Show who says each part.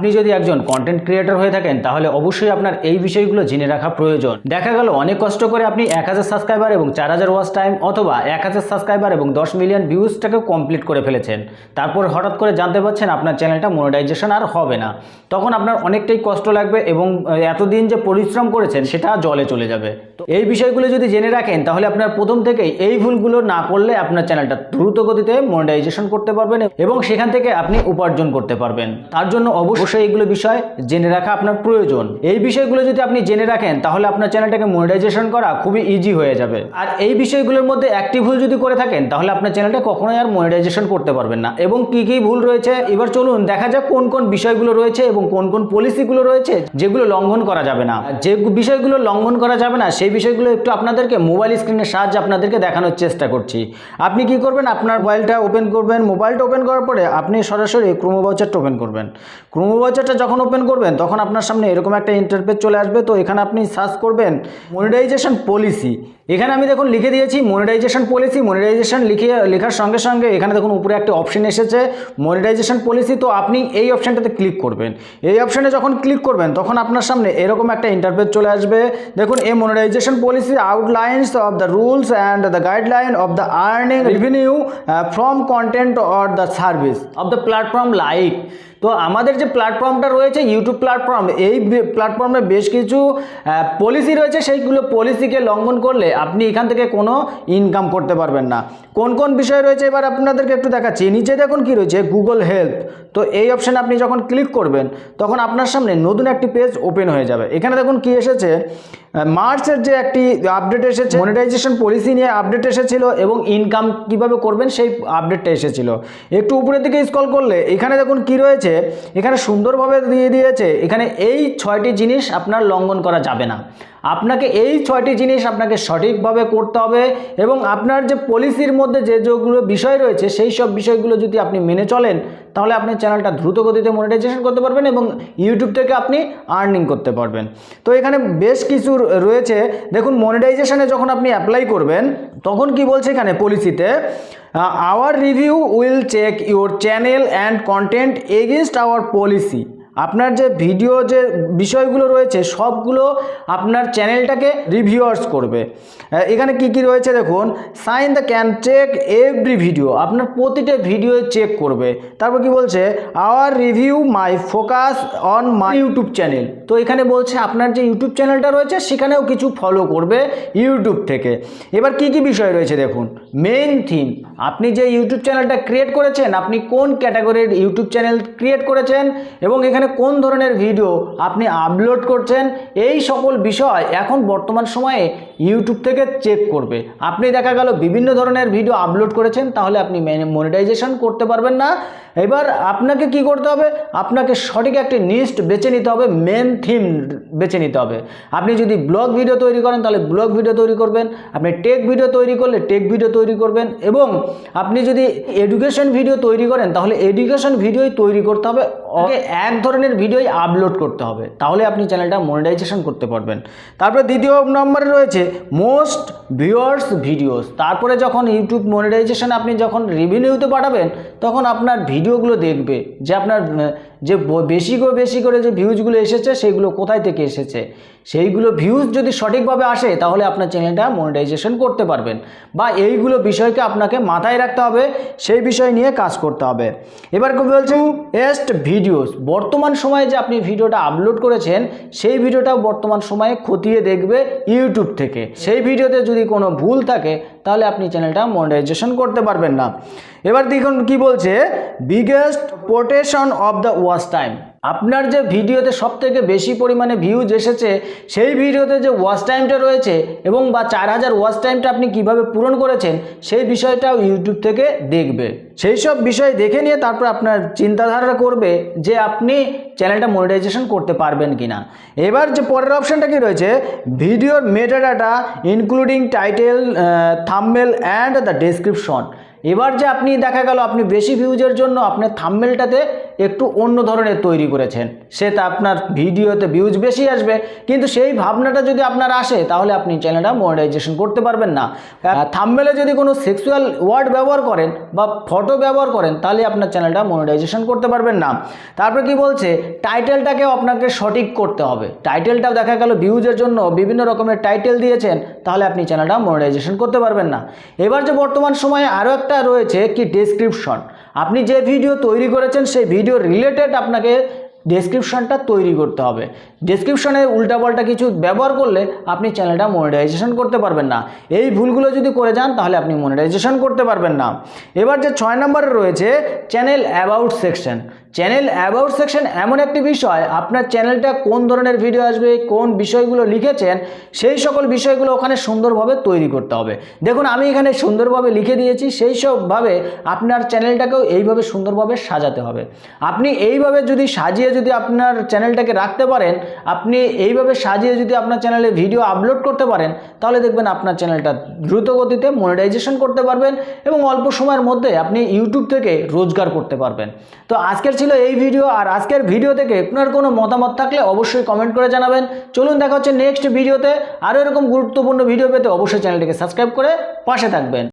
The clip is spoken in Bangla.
Speaker 1: আপনি যদি একজন কন্টেন্ট ক্রিয়েটর হয়ে থাকেন, তাহলে অবশ্যই আপনার এই বিষয়গুলো জেনে রাখা প্রয়োজন। দেখা গেল, অনেক কষ্ট করে আপনি এক হাজার সাবস্ক্রাইবার এবং চার হাজার ওয়াচ টাইম অথবা এক হাজার সাবস্ক্রাইবার এবং দশ মিলিয়ন ভিউজটাকে কমপ্লিট করে ফেলেছেন। তারপর হঠাৎ করে জানতে পারছেন আপনার চ্যানেলটা মনিটাইজেশন আর হবে না। তখন আপনার অনেকটাই কষ্ট লাগবে এবং এতদিন যে পরিশ্রম করেছেন, সেটা জলে চলে যাবে। তো এই বিষয়গুলো যদি জেনে রাখেন, তাহলে আপনার প্রথম থেকেই এই ভুলগুলো না করলে আপনার চ্যানেলটা দ্রুত গতিতে মনিটাইজেশন করতে পারবেন এবং সেখান থেকে আপনি উপার্জন করতে পারবেন। তার জন্য অবশ্যই এইগুলো বিষয় জেনে রাখা আপনার প্রয়োজন। এই বিষয়গুলো যদি আপনি জেনে রাখেন, তাহলে আপনার চ্যানেলটাকে মনিটাইজেশন করা খুবই ইজি হয়ে যাবে। আর এই বিষয়গুলোর মধ্যে একটি ভুল যদি করে থাকেন, তাহলে আপনার চ্যানেলটা কখনোই আর মনিটাইজেশন করতে পারবেন না। এবং কি কি ভুল রয়েছে, এবার চলুন দেখা যাক কোন কোন বিষয়গুলো রয়েছে এবং কোন কোন পলিসিগুলো রয়েছে যেগুলো লঙ্ঘন করা যাবে না। যে বিষয়গুলো লঙ্ঘন করা যাবে না, সেই বিষয়গুলো একটু আপনাদেরকে মোবাইল স্ক্রিনের সাহায্যে আপনাদেরকে দেখানোর চেষ্টা করছি। আপনি কি করবেন? আপনার মোবাইলটা ওপেন করবেন। মোবাইলটা ওপেন করার পরে আপনি সরাসরি ক্রোমো বাউচারটা ওপেন করবেন। ক্রোমো বাউচারটা যখন ওপেন করবেন, তখন আপনার সামনে এরকম একটা ইন্টারপেজ চলে আসবে। তো এখানে আপনি সার্চ করবেন মনিটাইজেশন পলিসি এখানে আমি দেখুন লিখে দিয়েছি মনিটাইজেশন পলিসি মনিটাইজেশন লিখে, লেখার সঙ্গে সঙ্গে এখানে দেখুন উপরে একটা অপশন এসেছে মনিটাইজেশন পলিসি তো আপনি এই অপশানটাতে ক্লিক করবেন। এই অপশানে যখন ক্লিক করবেন, তখন আপনার সামনে এরকম একটা ইন্টারপেজ চলে আসবে। দেখুন, এই monetisation policy outlines of the rules and the guideline of the earning revenue from content or the service of the platform like তো আমাদের যে প্ল্যাটফর্মটা রয়েছে ইউটিউব প্ল্যাটফর্ম এই প্ল্যাটফর্মে বেশ কিছু পলিসি রয়েছে। সেইগুলো পলিসিকে লঙ্ঘন করলে আপনি এখান থেকে কোনো ইনকাম করতে পারবেন না। কোন কোন বিষয় রয়েছে? এবার আপনাদেরকে একটু দেখাচ্ছি। নিচে দেখুন কি রয়েছে? গুগল হেল্প তো এই অপশানে আপনি যখন ক্লিক করবেন, তখন আপনার সামনে নতুন একটি পেজ ওপেন হয়ে যাবে। এখানে দেখুন কি এসেছে? মার্চের যে একটি আপডেট এসেছে মনিটাইজেশন পলিসি নিয়ে আপডেট এসেছিল এবং ইনকাম কীভাবে করবেন সেই আপডেটটা এসেছিল। একটু উপরের দিকে স্ক্রল করলে, এখানে দেখুন কি রয়েছে? এখানে সুন্দরভাবে দিয়ে দিয়েছে এখানে এই ছয়টি জিনিস আপনার লঙ্ঘন করা যাবে না। আপনাকে এই ছয়টি জিনিস আপনাকে সঠিকভাবে করতে হবে এবং আপনার যে পলিসির মধ্যে যে যেগুলো বিষয় রয়েছে, সেই সব বিষয়গুলো যদি আপনি মেনে চলেন, তাহলে আপনি চ্যানেলটা দ্রুত গতিতে মনিটাইজেশন করতে পারবেন এবং ইউটিউব থেকে আপনি আর্নিং করতে পারবেন। তো এখানে বেশ কিছু রয়েছে। দেখুন মনিটাইজেশনে যখন আপনি অ্যাপ্লাই করবেন, তখন কি বলছে এখানে পলিসিতে? Our review will check your channel and content against our policy আপনার যে ভিডিও যে বিষয়গুলো রয়েছে, সবগুলো আপনার চ্যানেলটাকে রিভিউয়ার্স করবে। এখানে কি কি রয়েছে দেখুন sign the can check every video আপনার প্রতিটা ভিডিও চেক করবে। তারপর কি বলছে our review my focus on my YouTube channel তো এখানে বলছে, আপনার যে ইউটিউব চ্যানেলটা রয়েছে, সেখানেও কিছু ফলো করবে ইউটিউব থেকে। এবার কি কি বিষয় রয়েছে দেখুন মেইন থিম আপনি যে ইউটিউব চ্যানেলটা ক্রিয়েট করেছেন, আপনি কোন ক্যাটাগরির ইউটিউব চ্যানেল ক্রিয়েট করেছেন এবং এখানে কোন ধরনের ভিডিও আপনি আপলোড করছেন, এই সকল বিষয় এখন বর্তমান সময়ে ইউটিউব থেকে চেক করবে। আপনি দেখা গেল বিভিন্ন ধরনের ভিডিও আপলোড করেছেন, তাহলে আপনি মনিটাইজেশন করতে পারবেন না। এবার আপনাকে কি করতে হবে? আপনাকে সঠিক একটি নিস্ট বেছে নিতে হবে মেন থিম বেছে নিতে হবে। আপনি যদি ব্লগ ভিডিও তৈরি করেন, তাহলে ব্লগ ভিডিও তৈরি করবেন। আপনি টেক ভিডিও তৈরি করলে টেক ভিডিও তৈরি করবেন এবং আপনি যদি এডুকেশন ভিডিও তৈরি করেন তাহলে এডুকেশন ভিডিওই তৈরি করতে হবে এক ধরনের ভিডিওই আপলোড করতে হবে তাহলে আপনি চ্যানেলটা মনিটাইজেশন করতে পারবেন। তারপরে দ্বিতীয় নম্বরে রয়েছে মোস্ট ভিউয়ার্স ভিডিওস তারপরে যখন ইউটিউব মনিটাইজেশন আপনি যখন রেভিনিউতে পাঠাবেন তখন আপনার ভিডিওগুলো দেখবে যে আপনার যে বেশি করে বেশি করে যে ভিউজগুলো এসেছে সেইগুলো কোথায় থেকে এসেছে? সেইগুলো ভিউজ যদি সঠিকভাবে আসে তাহলে আপনার চ্যানেলটা মনিটাইজেশন করতে পারবেন। বা এইগুলো বিষয়কে আপনাকে মাথায় রাখতে হবে সেই বিষয় নিয়ে কাজ করতে হবে। এবার বলছে? এস্ট ভিডিওস বর্তমান সময়ে যে আপনি ভিডিওটা আপলোড করেছেন, সেই ভিডিওটা বর্তমান সময়ে খতিয়ে দেখবে ইউটিউব থেকে। সেই ভিডিওতে যদি কোনো ভুল থাকে, তাহলে আপনি চ্যানেলটা মনিটাইজেশন করতে পারবেন না। এবার দেখুন কি বলছে biggest portion of the watch time আপনার যে ভিডিওতে সব থেকে বেশি পরিমাণে ভিউজ এসেছে, সেই ভিডিওতে যে ওয়াচ টাইমটা রয়েছে এবং বা চার হাজার ওয়াচ টাইমটা আপনি কীভাবে পূরণ করেছেন, সেই বিষয়টাও ইউটিউব থেকে দেখবে। সেই সব বিষয় দেখে নিয়ে তারপর আপনার চিন্তাধারা করবে যে আপনি চ্যানেলটা মনিটাইজেশন করতে পারবেন কি না এবার যে পরের অপশানটা কি রয়েছে, ভিডিওর metadata including title thumbnail and the description এবার যে আপনি দেখা গেল আপনি বেশি ভিউজের জন্য আপনার থাম্বেলটাতে একটু অন্য ধরনের তৈরি করেছেন। সে তা আপনার ভিডিওতে ভিউজ বেশি আসবে। কিন্তু সেই ভাবনাটা যদি আপনার আসে, তাহলে আপনি চ্যানেলটা মনিটাইজেশন করতে পারবেন না। থাম্বেলে যদি কোনো সেক্সুয়াল ওয়ার্ড ব্যবহার করেন বা ফটো ব্যবহার করেন, তাহলে আপনার চ্যানেলটা মনিটাইজেশন করতে পারবেন না। তারপর কি বলছে? টাইটেলটাকেও আপনাকে সঠিক করতে হবে। টাইটেলটাও দেখা গেল ভিউজের জন্য বিভিন্ন রকমের টাইটেল দিয়েছেন, তাহলে আপনি চ্যানেলটা মনিটাইজেশন করতে পারবেন না। এবার যে বর্তমান সময়ে আরও একটা রয়েছে কি? ডেসক্রিপশন আপনি যে ভিডিও তৈরি করেছেন, সেই ভিডিও রিলেটেড আপনাকে ডেসক্রিপশানটা তৈরি করতে হবে। ডেসক্রিপশানের উল্টাপাল্টা কিছু ব্যবহার করলে আপনি চ্যানেলটা মনিটাইজেশন করতে পারবেন না। এই ভুলগুলো যদি করে যান, তাহলে আপনি মনিটাইজেশন করতে পারবেন না। এবার যে ছয় নম্বরে রয়েছে channel about section channel about section এমন একটি বিষয়, আপনার চ্যানেলটা কোন ধরনের ভিডিও আসবে, কোন বিষয়গুলো লিখেছেন, সেই সকল বিষয়গুলো ওখানে সুন্দরভাবে তৈরি করতে হবে। দেখুন, আমি এখানে সুন্দরভাবে লিখে দিয়েছি, সেই সবভাবে আপনার চ্যানেলটাকেও এইভাবে সুন্দরভাবে সাজাতে হবে। আপনি এইভাবে যদি সাজিয়ে যদি আপনার চ্যানেলটাকে রাখতে পারেন, আপনি এইভাবে সাজিয়ে যদি আপনার চ্যানেলে ভিডিও আপলোড করতে পারেন, তাহলে দেখবেন আপনার চ্যানেলটা দ্রুত গতিতে মনিটাইজেশন করতে পারবেন এবং অল্প সময়ের মধ্যে আপনি ইউটিউব থেকে রোজগার করতে পারবেন। তো আজকের ছিল এই ভিডিও আর আজকের ভিডিও থেকে আপনার কোনো মতামত থাকলে অবশ্যই কমেন্ট করে জানাবেন। চলুন দেখা হচ্ছে নেক্সট ভিডিওতে আরও এরকম গুরুত্বপূর্ণ ভিডিও পেতে অবশ্যই চ্যানেলটিকে সাবস্ক্রাইব করে পাশে থাকবেন।